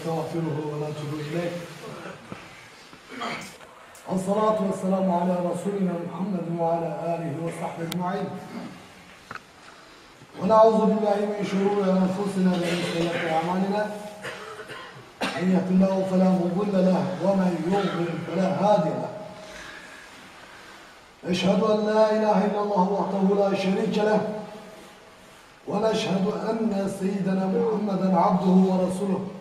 ونستغفره ونتوب إليه. الصلاة والسلام على رسولنا محمد وعلى آله وصحبه أجمعين. ونعوذ بالله من شرور أنفسنا ومن سيئات أعمالنا. من يهد الله فلا مضل له ومن يضلل فلا هادي له. أشهد أن لا إله إلا الله وحده لا شريك له. ونشهد أن سيدنا محمدا عبده ورسوله.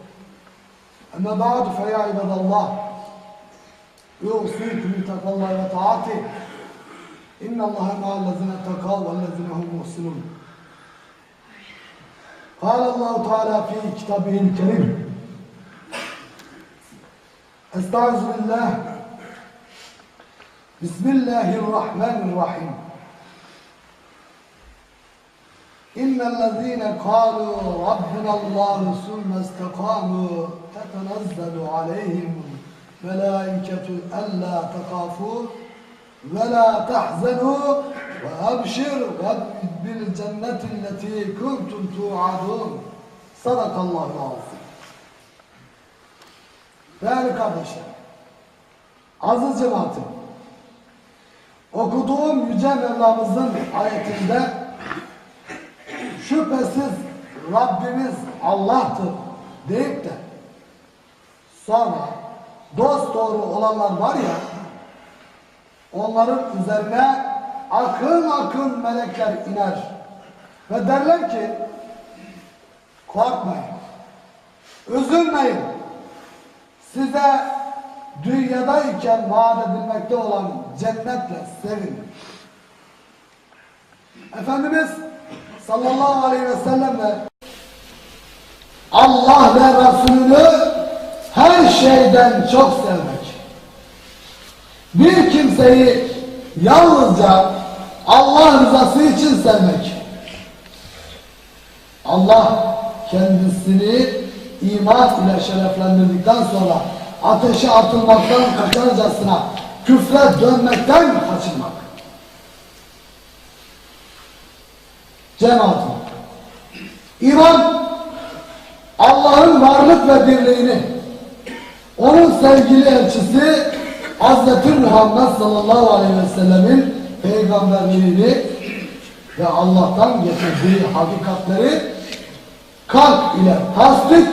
أما بعد فيا عباد الله يوصيكم بتقوى الله وطاعته. إن الله مع الذين اتقوا والذين هم محسنون. قال الله تعالى في كتابه الكريم استعوذ بالله. بسم الله الرحمن الرحيم. إن الذين قالوا ربنا الله ثم استقاموا تتنزل عليهم ملائكة ألا تخافوا ولا تحزنوا وأبشروا بالجنة التي كنتم توعدون صدق الله العظيم Değerli kardeşler, aziz cemaatim, okuduğum Yüce Mevlamızın ayetinde şüphesiz Rabbimiz Allah'tır deyip de sonra dost doğru olanlar var ya onların üzerine akın akın melekler iner ve derler ki korkmayın üzülmeyin size dünyadayken vaat edilmekte olan cennetle sevin. Efendimiz sallallahu aleyhi ve sellemle Allah ve Resulünü her şeyden çok sevmek. Bir kimseyi yalnızca Allah rızası için sevmek. Allah kendisini iman ile şereflendirdikten sonra ateşe atılmaktan kaçarcasına küfre dönmekten kaçınmak. Cemaatim. İman Allah'ın varlık ve birliğini onun sevgili elçisi Hazreti Muhammed sallallahu aleyhi ve sellemin peygamberliğini ve Allah'tan getirdiği hakikatleri kalp ile tasdik,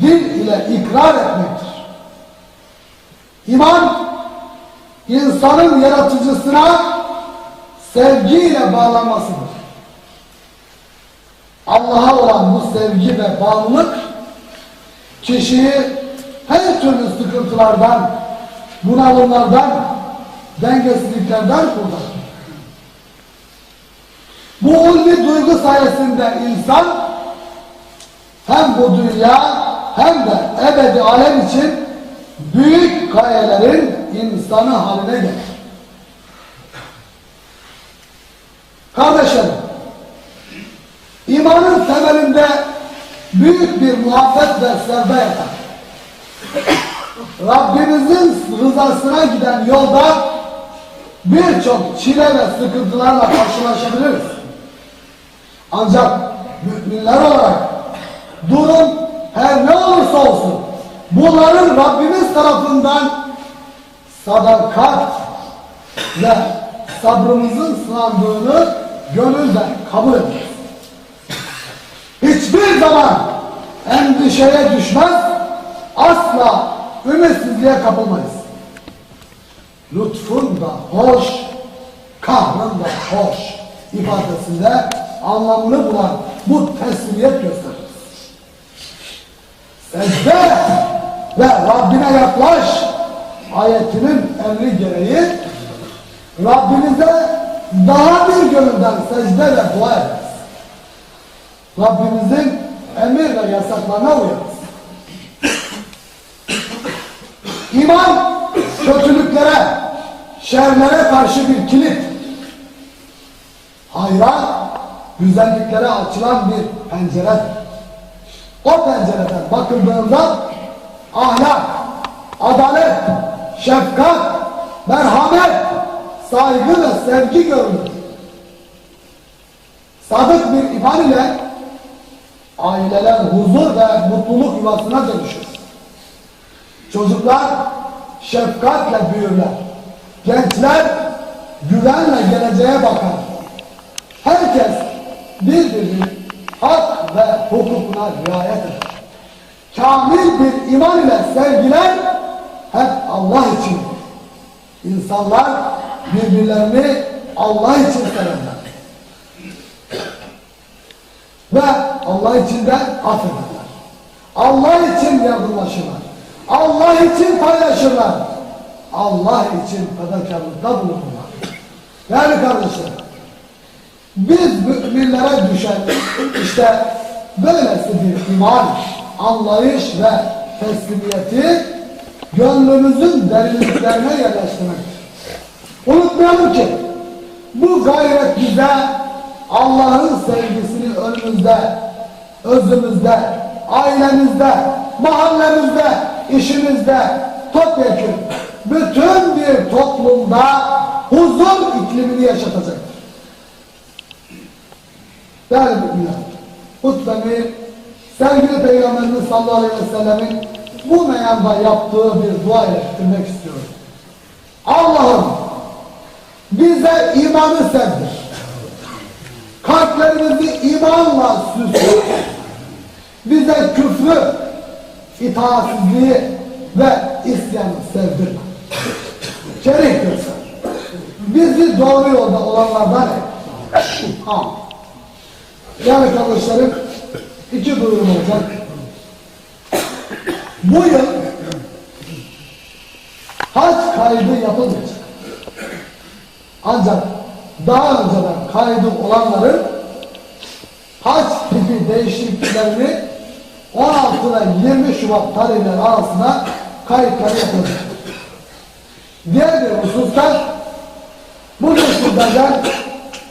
dil ile ikrar etmektir. İman, insanın yaratıcısına sevgiyle bağlanmasıdır. Allah'a olan bu sevgi ve bağlılık kişiyi her türlü sıkıntılardan, bunalımlardan, dengesizliklerden kurtarır. Bu ulvi duygu sayesinde insan hem bu dünya hem de ebedi alem için büyük gayelerin insanı haline gelir. Kardeşlerim, imanın temelinde büyük bir muhabbet sevda yatar. Rabbimizin rızasına giden yolda birçok çile ve sıkıntılarla karşılaşabiliriz. Ancak müminler olarak durum her ne olursa olsun bunların Rabbimiz tarafından sadakat ve sabrımızın sınandığını gönülden kabul ederiz. Hiçbir zaman endişeye düşmez, asla ümitsizliğe kapılmayız. Lütfun da hoş, kahrın da hoş ifadesinde anlamını bulan bu teslimiyet gösterir. Secde ve Rabbine yaklaş ayetinin emri gereği Rabbimize daha bir gönülden secde ve dua ederiz. Rabbimizin emir ve yasaklarına uyarız. İman kötülüklere, şerlere karşı bir kilit. Hayra, güzelliklere açılan bir penceredir. O pencereden bakıldığında ahlak, adalet, şefkat, merhamet, saygı ve sevgi görülür. Sadık bir iman ile aileler huzur ve mutluluk yuvasına dönüşür. Çocuklar şefkatle büyürler. Gençler güvenle geleceğe bakar. Herkes birbirinin hak ve hukukuna riayet eder. Kamil bir iman ile sevgiler hep Allah için. İnsanlar birbirlerini Allah için severler. Ve Allah için de affederler. Allah için yardımlaşırlar. Allah için paylaşırlar. Allah için fedakarlıkta bulunurlar. Yani kardeşler, biz müminlere düşen işte böylesi bir iman, anlayış ve teslimiyeti gönlümüzün derinliklerine yerleştirmektir. Unutmayalım ki bu gayret bize Allah'ın sevgisini önümüzde, özümüzde, ailemizde, mahallemizde, işimizde, topyekun bütün bir toplumda huzur iklimini yaşatacaktır. Değerli müminler, hutbemi sevgili Peygamberimiz sallallahu aleyhi ve sellemin bu meyanda yaptığı bir dua ile bitirmek istiyorum. Allah'ım bize imanı sevdir. Kalplerimizi imanla süsle. Bize küfrü, itaatsizliği ve isyanı sevdirme. Şerif göster. Bizi doğru yolda olanlardan. Amin. Yani kardeşlerim iki duyurum olacak. Bu yıl hac kaydı yapılmayacak. Ancak daha önceden kaydı olanların tipi değişikliklerini 16 ve 20 Şubat tarihleri arasında kayıtları yapılacak. Diğer bir hususta bugün sizlerden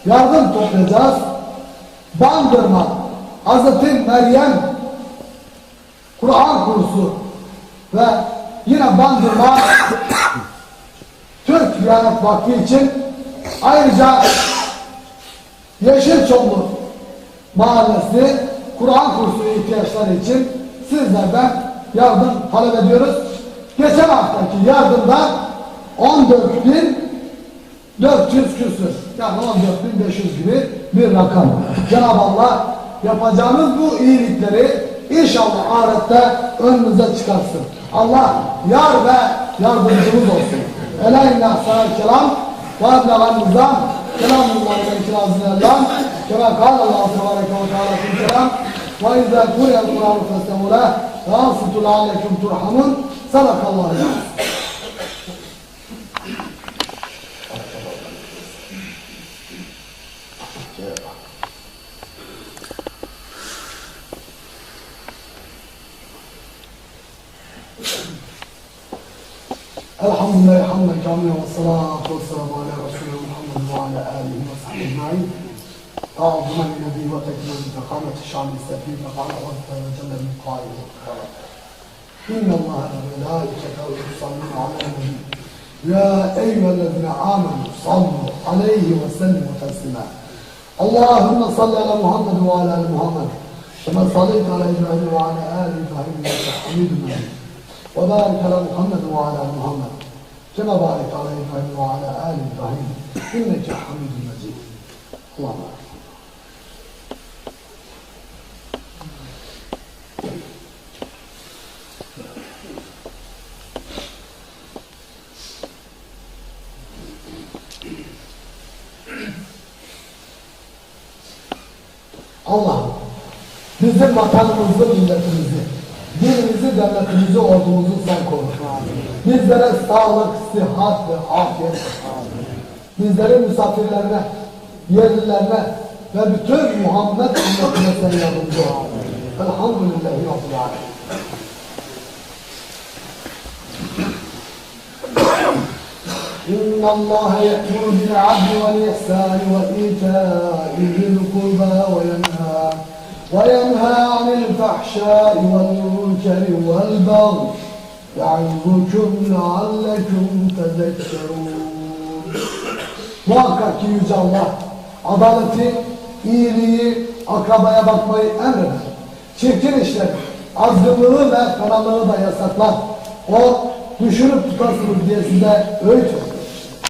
yardım toplayacağız. Bandırma, Hazreti Meryem Kur'an kursu ve yine Bandırma Türk Diyanet Vakfı için ayrıca Yeşilçamlı Mahallesi Kur'an kursu ihtiyaçları için sizlerden yardım talep ediyoruz. Geçen haftaki yardımda 14.400 küsür yani 14.500 gibi bir rakam. Cenab-ı Allah yapacağınız bu iyilikleri inşallah ahirette önünüze çıkarsın. Allah yar ve yardımcımız olsun. Ela inna sana kelam ve eblegan nizam kelamullahi ve kirazillah كما قال الله تبارك وتعالى في الكلام وإذا قرئ القرآن فاستمعوا له وأنصتوا لعلكم ترحمون. صدق الله العظيم. الحمد لله حمدا كاملا والصلاة والسلام على رسول الله محمد وعلى آله وصحبه أجمعين. تعظما للنبي وتكريما فقامة الشعب السفير فقال عز وجل من قائل وقال إن الله وملائكته يصلون على النبي. يا أيها الذين آمنوا صلوا عليه وسلموا تسليما. اللهم صل على محمد وعلى آل محمد كما صليت على إبراهيم وعلى آل إبراهيم إنك حميد مجيد. وبارك على محمد وعلى آل محمد كما باركت على إبراهيم وعلى آل إبراهيم إنك حميد مجيد. Allah bizim vatanımızı, milletimizi, dinimizi, devletimizi, ordumuzu sen koru. Bizlere sağlık, sıhhat ve afiyet. Bizlerin misafirlerine, yerlilerine ve bütün Muhammed ümmetine sen yardımcı ol. Elhamdülillahi Rabbil Alemin. إن الله يأمر بالعدل والإحسان وإيتاء ذي القربى وينهى وينهى عن الفحشاء والمنكر والبغي يعظكم لعلكم تذكرون Muhakkak ki Yüce Allah adaleti, iyiliği, akrabaya bakmayı emreder. çirkin işler, azgınlığı ve fenalığı da yasaklar. O düşünüp tutasınız diye size öğüt verir.